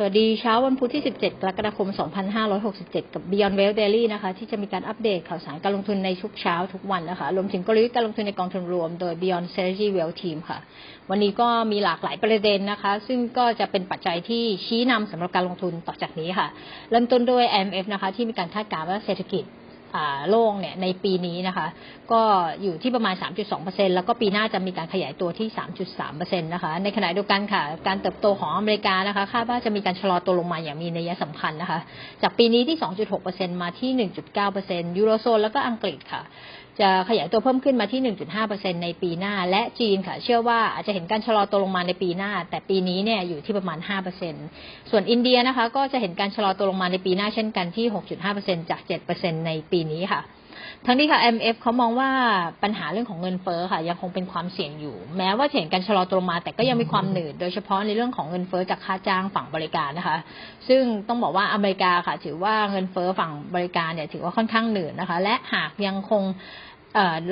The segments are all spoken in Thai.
สวัสดีเช้าวันพุธที่ 17 กรกฎาคม 2567 กับ Beyond Wealth Daily นะคะ ที่จะมีการอัปเดตข่าวสารการลงทุนในทุกเช้าทุกวันนะคะ รวมถึงกลยุทธ์การลงทุนในกองทุนรวม โดย Beyond Strategy Wealth Team ค่ะ วันนี้ก็มีหลากหลายประเด็นนะคะ ซึ่งก็จะเป็นปัจจัยที่ชี้นำสำหรับการลงทุนต่อจากนี้ค่ะ เริ่มต้นด้วย IMF นะคะ ที่มีการคาดการณ์ว่าเศรษฐกิจ โลกเนี่ยในปีนี้นะคะ ก็อยู่ที่ประมาณ 3.2%แล้วก็ปีหน้าจะมีการขยายตัวที่ 3.3%นะคะ ในขณะเดียวกันค่ะ การเติบโตของอเมริกานะคะคาดว่าจะมีการชะลอตัวลงมาอย่างมีนัยสำคัญนะคะ จากปีนี้ที่ 2.6%มาที่ 1.9%ยูโรโซนแล้วก็อังกฤษค่ะจะขยายตัวเพิ่มขึ้นมาที่ 1.5%ในปีหน้า และจีนค่ะ เชื่อว่าอาจจะเห็นการชะลอตัวลงมาในปีหน้า แต่ปีนี้เนี่ยอยู่ที่ประมาณ 5%ส่วนอินเดียนะคะ ก็จะเห็นการชะลอตัวลงมาในปีหน้าเช่นกันที่ 6.5%จาก 7%ในปีนี้ค่ะ ทั้งนี้ค่ะ MF เขามองว่าปัญหาเรื่องของเงินเฟ้อค่ะ ยังคงเป็นความเสี่ยงอยู่ แม้ว่าเห็นการชะลอตัวมา แต่ก็ยังมีความหนืด โดยเฉพาะในเรื่องของเงินเฟ้อจากค่าจ้างฝั่งบริการนะคะ ซึ่งต้องบอกว่าอเมริกาค่ะ ถือว่าเงินเฟ้อฝั่งบริการเนี่ยถือว่าค่อนข้างหนืดนะคะ และหากยังคง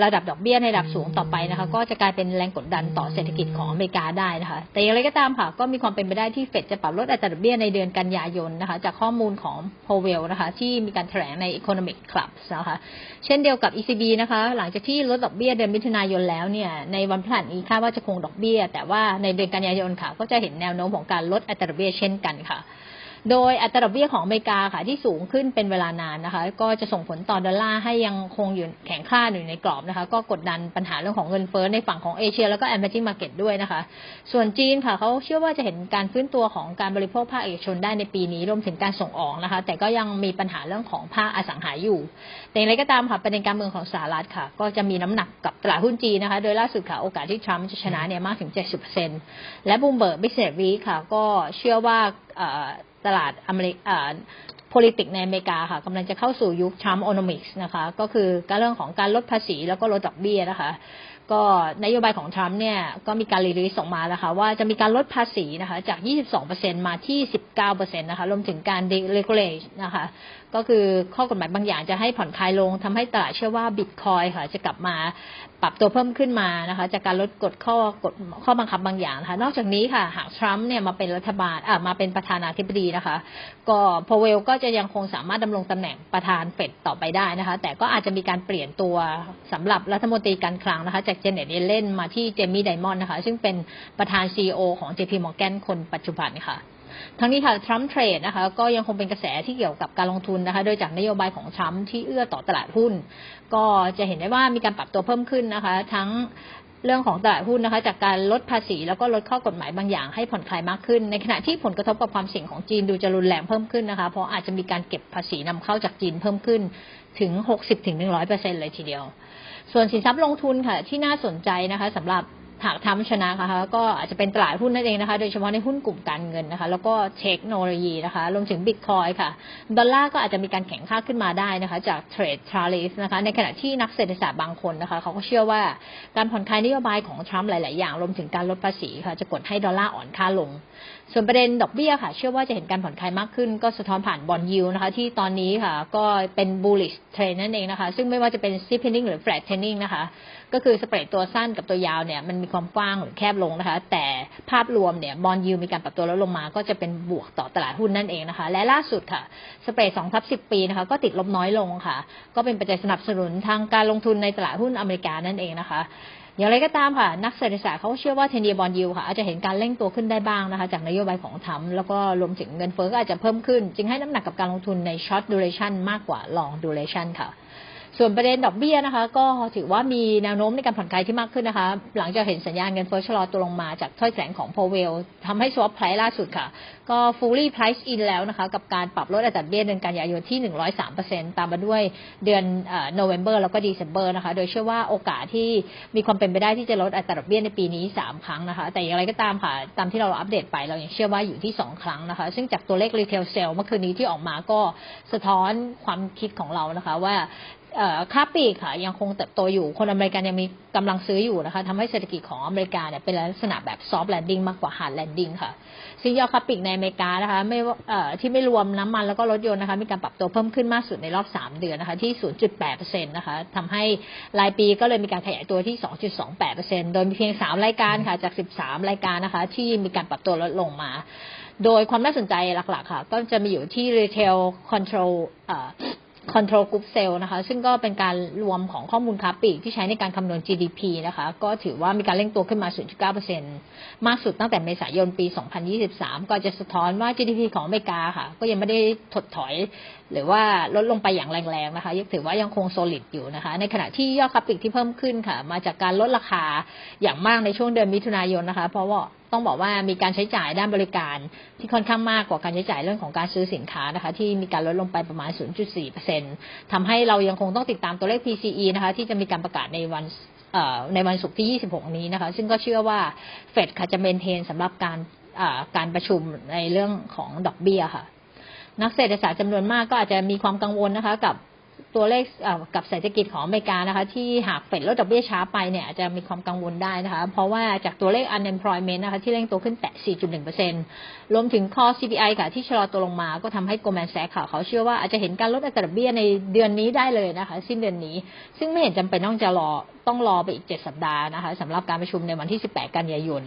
ระดับดอกเบี้ยในระดับสูงต่อไปนะคะ ก็จะกลายเป็นแรงกดดันต่อเศรษฐกิจของอเมริกาได้นะคะ แต่อย่างไรก็ตามค่ะ ก็มีความเป็นไปได้ที่เฟดจะปรับลดอัตราดอกเบี้ยในเดือนกันยายนนะคะ จากข้อมูลของโพเวลนะคะ ที่มีการแถลงใน Economic Club นะคะ เช่นเดียวกับ ECB นะคะ หลังจากที่ลดดอกเบี้ยเดือนมิถุนายนแล้วเนี่ย ในวันพฤหัสนี้คาดว่าจะคงดอกเบี้ย แต่ว่าในเดือนกันยายนค่ะ ก็จะเห็นแนวโน้มของการลดอัตราดอกเบี้ยเช่นกันค่ะ โดยอัตราดอกเบี้ยของอเมริกาค่ะที่สูงขึ้นเป็นเวลานานนะคะ ก็จะส่งผลต่อดอลลาร์ให้ยังคงอยู่แข็งค่าอยู่ในกรอบนะคะ ก็กดดันปัญหาเรื่องของเงินเฟ้อในฝั่งของเอเชีย แล้วก็ emerging market ด้วยนะคะ ส่วนจีนค่ะเขาเชื่อว่าจะเห็นการฟื้นตัวของการบริโภคภาคเอกชนได้ในปีนี้รวมถึงการส่งออกนะคะ แต่ก็ยังมีปัญหาเรื่องของภาคอสังหาอยู่ แต่อย่างไรก็ตามค่ะประเด็นการเมืองของสหรัฐค่ะ ก็จะมีน้ำหนักกับตลาดหุ้นจีนนะคะ โดยล่าสุดค่ะโอกาสที่ทรัมป์จะชนะเนี่ยมากถึง 70%และบูมเบิร์กบิสเนสวีค่ะก็เชื่อว่า ตลาดอเมริกา politics ในอเมริกาค่ะกำลังจะเข้าสู่ยุค Trump economics นะคะ ก็คือการเรื่องของการลดภาษีแล้วก็ลดดอกเบี้ยนะคะ ก็นโยบายของทรัมป์เนี่ยก็มีการรีลีสออกมาแล้วค่ะว่าจะมีการลดภาษีนะคะจาก 22%มาที่ 19%นะคะรวมถึงการ deregulate นะคะก็คือข้อกฎหมายบางอย่างจะให้ผ่อนคลายลงทำให้ตลาดเชื่อว่าบิตคอยค่ะจะกลับมาปรับตัวเพิ่มขึ้นมานะคะจากการลดกฎข้อกฎข้อบังคับบางอย่างนะคะนอกจากนี้ค่ะหากทรัมป์เนี่ยมาเป็นรัฐบาลอ่ามาเป็นประธานาธิบดีนะคะก็พอเวลก็จะยังคงสามารถดำรงตำแหน่งประธานเฟดต่อไปได้นะคะแต่ก็อาจจะมีการเปลี่ยนตัวสำหรับรัฐมนตรีการคลังนะคะจากเจเน็ตเยเลนมาที่เจมี่ไดมอนด์นะคะ ซึ่งเป็นประธาน CEO ของ JP Morgan คนปัจจุบันค่ะทั้งนี้ค่ะทรัมป์เทรดนะคะก็ยังคงเป็นกระแสที่เกี่ยวกับการลงทุนนะคะ โดยจากนโยบายของทรัมป์ที่เอื้อต่อตลาดหุ้น ก็จะเห็นได้ว่ามีการปรับตัวเพิ่มขึ้นนะคะ ทั้งเรื่องของตลาดหุ้นนะคะ จากการลดภาษีแล้วก็ลดข้อกฎหมายบางอย่างให้ผ่อนคลายมากขึ้น ในขณะที่ผลกระทบกับความเสี่ยงของจีนดูจะรุนแรงเพิ่มขึ้นนะคะ เพราะอาจจะมีการเก็บภาษีนำเข้าจากจีนเพิ่มขึ้นถึง 60-100%เลยทีเดียว ส่วนสินทรัพย์ลงทุนค่ะ ที่น่าสนใจนะคะสำหรับหากทำชนะคะก็อาจจะเป็นตลาดหุ้นนั่นเองนะคะ โดยเฉพาะในหุ้นกลุ่มการเงินนะคะ แล้วก็เทคโนโลยีนะคะรวมถึงบิตคอยค่ะ ดอลลาร์ก็อาจจะมีการแข็งค่าขึ้นมาได้นะคะ จากเทรดทราลิสนะคะ ในขณะที่นักเศรษฐศาสตร์บางคนนะคะ เขาก็เชื่อว่าการผ่อนคลายนโยบายของทรัมป์หลาย ๆ อย่าง รวมถึงการลดภาษีค่ะ จะกดให้ดอลลาร์อ่อนค่าลงส่วนประเด็นดอกเบี้ยค่ะ เชื่อว่าจะเห็นการผ่อนคลายมากขึ้น ก็สะท้อนผ่านบอลยิวนะคะ ที่ตอนนี้ค่ะ ก็เป็น bullish trend นั่นเองนะคะ ซึ่งไม่ว่าจะเป็น steepening หรือ flat trending นะคะ ก็คือสเปรดตัวสั้นกับตัวยาวเนี่ย มันมีความกว้างหรือแคบลงนะคะ แต่ภาพรวมเนี่ยบอลยิวมีการปรับตัวลดลงมา ก็จะเป็นบวกต่อตลาดหุ้นนั่นเองนะคะ และล่าสุดค่ะสเปรด2ทับ10 ปีนะคะ ก็ติดลบน้อยลงค่ะ ก็เป็นปัจจัยสนับสนุนทางการลงทุนในตลาดหุ้นอเมริกานั่นเองนะคะ อย่างไรก็ตามค่ะ นักเศรษฐศาสตร์เขาเชื่อว่าเทนเดียบอลยูค่ะอาจจะเห็นการเร่งตัวขึ้นได้บ้างนะคะ จากนโยบายของทรัมป์แล้วก็รวมถึงเงินเฟ้อก็อาจจะเพิ่มขึ้น จึงให้น้ำหนักกับการลงทุนในช็อตดูเรชันมากกว่าลองดูเรชันค่ะ ส่วนประเด็นดอกเบี้ยนะคะ ก็ถือว่ามีแนวโน้มในการผ่อนคลายที่มากขึ้นนะคะ หลังจากเห็นสัญญาณเงินเฟ้อชะลอตัวลงมาจากถ้อยแถลงของพอเวลทำให้สวอปไพรล่าสุดค่ะ ก็ fully price in แล้วนะคะ กับการปรับลดอัตราดอกเบี้ยเดือนกันยายนที่ 103%ตามมาด้วยเดือนเอ่อ November แล้วก็ December นะคะ โดยเชื่อว่าโอกาสที่มีความเป็นไปได้ที่จะลดอัตราดอกเบี้ยในปีนี้ 3 ครั้งนะคะ แต่อย่างไรก็ตามค่ะ ตามที่เราอัปเดตไปเรายังเชื่อว่าอยู่ที่ 2 ครั้งนะคะ ซึ่งจากตัวเลข retail sale เมื่อคืนนี้ที่ออกมาก็สะท้อนความคิดของเรานะคะว่า ค่าปลีกค่ะ ยังคงเติบโตอยู่ คนอเมริกันยังมีกำลังซื้ออยู่นะคะทำให้เศรษฐกิจของอเมริกาเนี่ยเป็นลักษณะแบบซอฟต์แลนดิ้งมากกว่าฮาร์ดแลนดิ้งค่ะซึ่งยอดค้าปลีกในอเมริกานะคะไม่ที่ไม่รวมน้ำมันแล้วก็รถยนต์นะคะมีการปรับตัวเพิ่มขึ้นมากสุดในรอบ 3 เดือนนะคะที่ 0.8%นะคะทำให้รายปีก็เลยมีการขยายตัวที่ 2.28%โดยมีเพียง 3 รายการค่ะจาก 13 รายการนะคะที่มีการปรับตัวลดลงมา โดยความน่าสนใจหลักๆค่ะ ก็จะมีอยู่ที่ retail control control group sale นะคะ ซึ่งก็เป็นการรวมของข้อมูลค้าปลีกที่ใช้ในการคำนวณ GDP นะคะ ก็ถือว่ามีการเร่งตัวขึ้นมา 0.9%มากสุดตั้งแต่เมษายนปี 2023 ก็จะสะท้อนว่า GDP ของอเมริกาค่ะ ก็ยังไม่ได้ถดถอย หรือว่าลดลงไปอย่างแรงๆนะคะยังถือว่ายังคงโซลิดอยู่นะคะ ในขณะที่ยอดค้าปลีกที่เพิ่มขึ้นค่ะ มาจากการลดราคาอย่างมากในช่วงเดือนมิถุนายนนะคะ เพราะว่าต้องบอกว่ามีการใช้จ่ายด้านบริการ ที่ค่อนข้างมากกว่าการใช้จ่ายเรื่องของการซื้อสินค้านะคะ ที่มีการลดลงไปประมาณ 0.4%ทำให้เรายังคงต้องติดตามตัวเลข PCE นะคะ ที่จะมีการประกาศในวันในวันศุกร์ที่ 26 นี้นะคะ ซึ่งก็เชื่อว่าเฟดค่ะจะเมนเทนสำหรับการการประชุมในเรื่องของดอกเบี้ยค่ะ นักเศรษฐศาสตร์จำนวนมากก็อาจจะมีความกังวลนะคะกับ ตัวเลขกับเศรษฐกิจของอเมริกานะคะ ที่หากเฟดลดดอกเบี้ยช้าไปเนี่ยอาจจะมีความกังวลได้นะคะ เพราะว่าจากตัวเลข unemployment นะคะ ที่เร่งตัวขึ้นแตะ 4.1%รวมถึง core CPI ค่ะ ที่ชะลอตัวลงมาก็ทำให้ Goldman Sachs ค่ะเขาเชื่อว่าอาจจะเห็นการลดอัตราดอกเบี้ยในเดือนนี้ได้เลยนะคะ สิ้นเดือนนี้ ซึ่งไม่เห็นจำเป็นต้องจะรอต้องรอไปอีก 7 สัปดาห์นะคะสำหรับการประชุมในวันที่ 18 กันยายน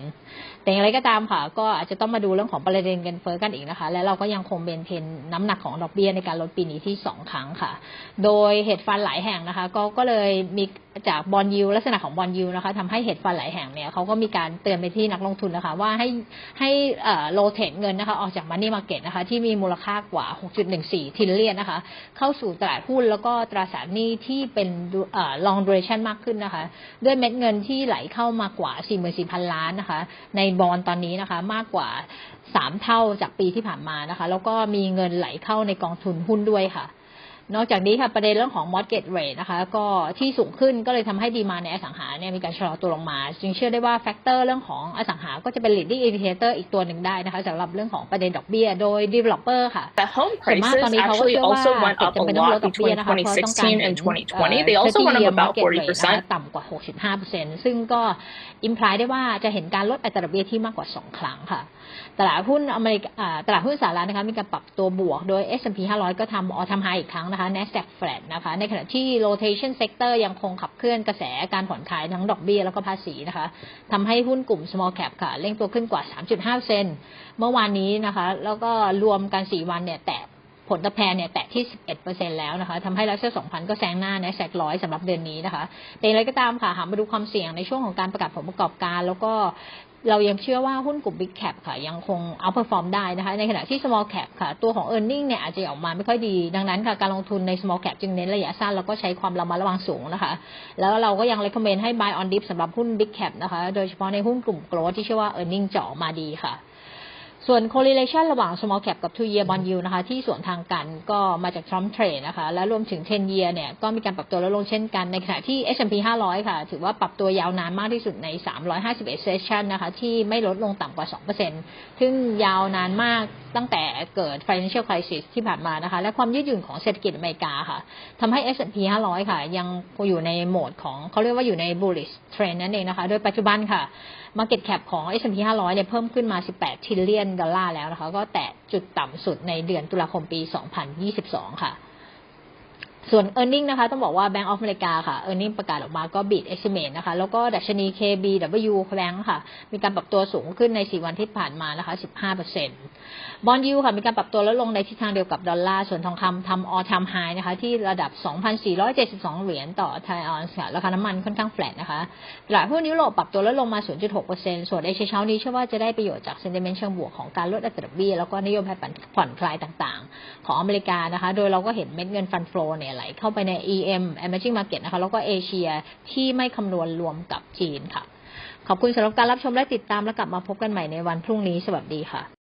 แต่อย่างไรก็ตามค่ะ ก็อาจจะต้องมาดูเรื่องของประเด็นเงินเฟ้อกันอีกนะคะ และเราก็ยังคงเบนเทนน้ำหนักของดอกเบี้ยในการลดปีนี้ที่ 2 ครั้งค่ะ โดยยเหตุฟันหลายแห่งนะคะ ก็ก็เลยมีจากบอลยูลักษณะของบอลยูนะคะทำให้เหตุฟันหลายแห่งเนี่ยเขาก็มีการเตือนไปที่นักลงทุนนะคะ ว่าให้ให้โลเทคเงินนะคะ ออกจากมันนี่มาเก็ตนะคะ ที่มีมูลค่ากว่า 6.14ทิลเลียนนะคะ เข้าสู่ตลาดหุ้นแล้วก็ตราสารหนี้ที่เป็น long duration มากขึ้นนะคะ ด้วยเม็ดเงินที่ไหลเข้ามากว่า 44,000 ล้านนะคะ ในบอลตอนนี้นะคะมากกว่า 3 เท่าจากปีที่ผ่านมานะคะ แล้วก็มีเงินไหลเข้าในกองทุนหุ้นด้วยค่ะ นอกจากนี้ค่ะประเด็นเรื่องของ mortgage rate นะคะ ก็ที่สูงขึ้นก็เลยทำให้ดีมาในอสังหาเนี่ยมีการชะลอตัวลงมา จึงเชื่อได้ว่าแฟกเตอร์เรื่องของอสังหาก็จะเป็น leading indicator อีกตัวหนึ่งได้นะคะสำหรับเรื่องของประเด็นดอกเบี้ยโดย developer ค่ะ The home ส่วนมาก prices ตอนนี้เขาก็ actually เชื่อว่า also went เฟด up จะ a เป็นต้องล lot ดดอกเบี้ย between นะคะเพราะต้องการ2016 and 2020. They also went up about 40%. ต่ำกว่า 65%ซึ่งก็อิมพลายได้ว่าจะเห็นการลดอัตราดอกเบี้ยที่มากกว่า 2 ครั้งค่ะตลาดหุ้นอเมริกาอ่าตลาดหุ้นสหรัฐนะคะมีการปรับตัวบวกโดย S&P 500 ก็ทำออทำไฮอีกครั้งนะคะ NASDAQ flat นะคะ ในขณะที่ rotation sector ยังคงขับเคลื่อนกระแสการผ่อนคลายทั้งดอกเบี้ยแล้วก็ภาษีนะคะทำให้หุ้นกลุ่ม small cap ค่ะเร่งตัวขึ้นกว่า 3.5 เซน เมื่อวานนี้นะคะ แล้วก็รวมกัน 4 วันเนี่ยแตะ ผลตอบแทนเนี่ยแตะที่ 11%แล้วนะคะทำให้รัสเซีย2,000 ก็แซงหน้าในแซกร้อยสำหรับเดือนนี้นะคะแต่อย่างไรก็ตามค่ะหามาดูความเสี่ยงในช่วงของการประกาศผลประกอบการ แล้วก็เรายังเชื่อว่าหุ้นกลุ่ม Big Cap ค่ะ ยังคงเอา perform ได้นะคะ ในขณะที่ Small Cap ค่ะ ตัวของ e a r n i n g เนี่ยอาจจะออกมาไม่ค่อยดี ดังนั้นค่ะ การลงทุนใน Small Cap จึงเน้นระยะสั้น แล้วก็ใช้ความระมัดระวังสูงนะคะ แล้วเราก็ยัง recommend ให้ buy on dip สำหรับหุ้น Big Cap นะคะ โดยเฉพาะในหุ้นกลุ่ม growth ที่เชื่อว่า e a r n i n g จะออกมาดีค่ะ ส่วน correlation ระหว่าง small cap กับ two year bond yield นะคะ ที่ส่วนทางกันก็มาจาก Trump trade นะคะ และรวมถึง 10 year เนี่ย ก็มีการปรับตัวลดลงเช่นกัน ในขณะที่ S&P 500 ค่ะ ถือว่าปรับตัวยาวนานมากที่สุดใน 351 session นะคะ ที่ไม่ลดลงต่ำกว่า 2%ซึ่งยาวนานมากตั้งแต่เกิด financial crisis ที่ผ่านมานะคะ และความยืดหยุ่นของเศรษฐกิจอเมริกาค่ะทำให้ S&P 500 ค่ะ ยังอยู่ในโหมดของเขาเรียกว่าอยู่ใน bullish trend นั่นเองนะคะ โดยปัจจุบันค่ะ Market Cap ของ S&P 500เนี่ยเพิ่มขึ้นมา 18ทิลเลียนดอลลาร์แล้วนะคะ ก็แตะจุดต่ำสุดในเดือนตุลาคมปี 2022 ค่ะ ส่วน e a r n i n g นะคะ ต้องบอกว่า Bank of America ค่ะ e a r n i n g ประกาศออกมาก็ beat estimate นะคะ แล้วก็ดัชนี KBW Bank ค่ะ มีการปรับตัวสูงขึ้นใน 4 วันที่ผ่านมานะคะ 15%บอลยูค่ะ มีการปรับตัวลดลงในทิศทางเดียวกับดอลลาร์ ส่วนทองคำทำ all time high นะคะ ที่ระดับ 2,472 เหรียญต่อไทออนซ์ค่ะ ราคาน้ำมันค่อนข้างแฟลตนะคะ ตลาดหุ้นยุโรปปรับตัวลดลงมา 0.6%ส่วนเอเชียเช้านี้เชื่อว่าจะได้ประโยชน์จาก sentiment เชิงบวกของการลดอัตราดอกเบี้ยแล้วก็นโยบายผ่อนคลายต่าง ๆ ของอเมริกานะคะ โดยเราก็เห็นเม็ดเงินฟันโฟเนี่ยไหลเข้าไปใน EM emerging market นะคะ แล้วก็เอเชียที่ไม่คำนวณรวมกับจีนค่ะ ขอบคุณสำหรับการรับชมและติดตามแล้วกลับมาพบกันใหม่ในวันพรุ่งนี้ สวัสดีค่ะ